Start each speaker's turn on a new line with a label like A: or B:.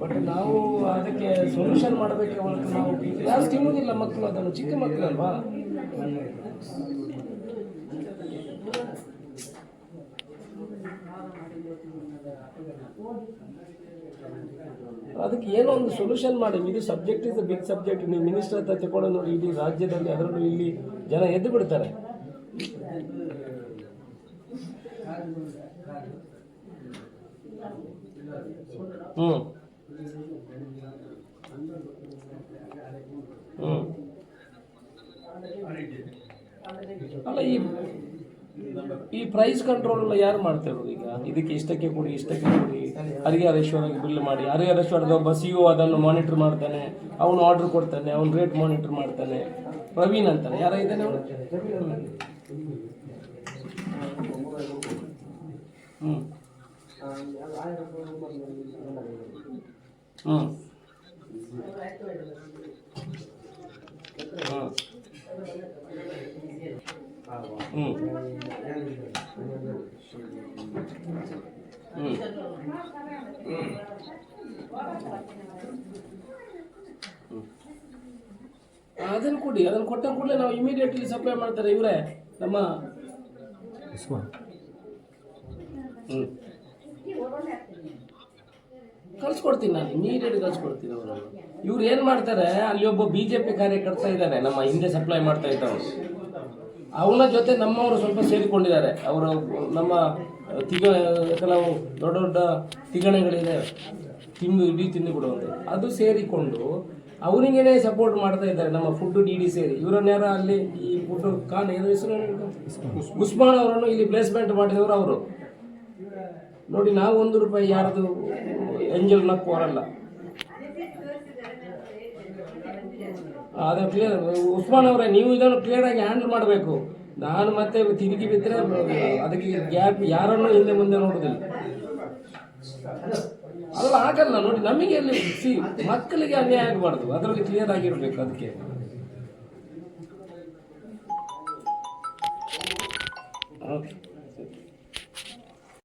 A: But ನಾವು ಅದಕ್ಕೆ solution ಮಾಡಬೇಕು ನಾವು ಕ್ಲಾಸ್ ತಿನ್ನುವುದಿಲ್ಲ ಮಕ್ಕಳು ಅದನ್ನು ಚಿಕ್ಕ ಮಕ್ಕಳಲ್ವಾ ಅದಕ್ಕೆ ಏನೋ ಒಂದು ಸೊಲ್ಯೂಷನ್ ಮಾಡಿ. ಇದು ಸಬ್ಜೆಕ್ಟ್ ಇಸ್ ಬಿಗ್ ಸಬ್ಜೆಕ್ಟ್ ನೀವು ಮಿನಿಸ್ಟರ್ ಹತ್ರ ತಗೊಂಡು ನೋಡಿ, ಇಡೀ ರಾಜ್ಯದಲ್ಲಿ, ಅದರಲ್ಲೂ ಇಲ್ಲಿ ಜನ ಎದ್ದು ಬಿಡ್ತಾರೆ. ಹ್ಞೂ ಅಲ್ಲ, ಈ ಈ ಪ್ರೈಸ್ ಕಂಟ್ರೋಲ್ ಎಲ್ಲ ಯಾರು ಮಾಡ್ತಾ ಇರೋದು ಈಗ? ಇದಕ್ಕೆ ಇಷ್ಟಕ್ಕೆ ಕೊಡಿ ಇಷ್ಟಕ್ಕೆ ಕೊಡಿ. ಹರಿಹರ ಈಶ್ವರಗೆ ಬಿಲ್ ಮಾಡಿ. ಹರಿಹರ ಈಶ್ವರದ ಒಬ್ಬ ಸಿ ಒ ಅದನ್ನು ಮಾನಿಟರ್ ಮಾಡ್ತಾನೆ. ಅವನು ಆರ್ಡರ್ ಕೊಡ್ತಾನೆ, ಅವನು ರೇಟ್ ಮಾನಿಟರ್ ಮಾಡ್ತಾನೆ. ಪ್ರವೀಣ್ ಅಂತಾನೆ. ಯಾರ ಇದ್ದಾನೆ ಅವನು? ಹ್ಞೂ ಹ್ಞೂ. ಹ್ಞೂ. ಹ್ಞೂ. ಅದನ್ನು ಕೊಡಿ ಅದನ್ನು ಕೊಟ್ಟ ಕೂಡಲೇ ನಾವು ಇಮಿಡಿಯೇಟ್ಲಿ ಸಪ್ಲೈ ಮಾಡ್ತಾರೆ ಇವರೇ ನಮ್ಮ ಹ್ಞೂ. ಕಳ್ಸ್ಕೊಡ್ತೀನಿ ನಾನು ಇಮಿಡಿಯೇಟ್ ಕಳ್ಸ್ಕೊಡ್ತೀನಿ ಅವರು ಇವ್ರು ಏನು ಮಾಡ್ತಾರೆ, ಅಲ್ಲಿ ಒಬ್ಬ ಬಿ ಜೆ ಪಿ ಕಾರ್ಯಕರ್ತ ಇದ್ದಾನೆ, ನಮ್ಮ ಹಿಂದೆ ಸಪ್ಲೈ ಮಾಡ್ತಾ ಇದ್ದವನು. ಅವನ ಜೊತೆ ನಮ್ಮವರು ಸ್ವಲ್ಪ ಸೇರಿಕೊಂಡಿದ್ದಾರೆ. ಅವರು ನಮ್ಮ ತಿಗ, ಕೆಲವು ದೊಡ್ಡ ದೊಡ್ಡ ತಿಗಣೆಗಳಿದೆ, ತಿಂದು ಇಡೀ ತಿಂದು ಬಿಡುವಂತೆ. ಅದು ಸೇರಿಕೊಂಡು ಅವನಿಗೇನೆ ಸಪೋರ್ಟ್ ಮಾಡ್ತಾ ಇದ್ದಾರೆ, ನಮ್ಮ ಫುಡ್ ಡಿ ಡಿ ಸೇರಿ. ಇವರನ್ಯಾರ ಅಲ್ಲಿ ಈ ಫುಡ್ ಖಾನ್ ಏನು ಹೆಸರು ಉಸ್ಮಾನ್ ಅವರನ್ನು ಇಲ್ಲಿ ಪ್ಲೇಸ್ಮೆಂಟ್ ಮಾಡಿದವರು ಅವರು. ನೋಡಿ ನಾವು ಒಂದು ರೂಪಾಯಿ ಯಾರ್ದು ಎಂಜಲ್ ಕೋರಲ್ಲ ಅದು ಕ್ಲಿಯರ್ ಉಸ್ಮಾನ್ ಅವರೇ, ನೀವು ಇದನ್ನು ಕ್ಲಿಯರ್ ಆಗಿ ಹ್ಯಾಂಡಲ್ ಮಾಡಬೇಕು. ನಾನು ಮತ್ತೆ ತಿರುಗಿ ಬಿದ್ದರೆ ಅದಕ್ಕೆ ಗ್ಯಾಪ್ ಯಾರನ್ನು ಹಿಂದೆ ಮುಂದೆ ನೋಡೋದಿಲ್ಲ. ಅಲ್ಲ ಆಗಲ್ಲ ನೋಡಿ, ನಮಗೆ ಅಲ್ಲಿ ಸಿ, ಮಕ್ಕಳಿಗೆ ಅನ್ಯಾಯ ಆಗಬಾರ್ದು. ಅದರಲ್ಲಿ ಕ್ಲಿಯರ್ ಆಗಿರ್ಬೇಕು ಅದಕ್ಕೆ.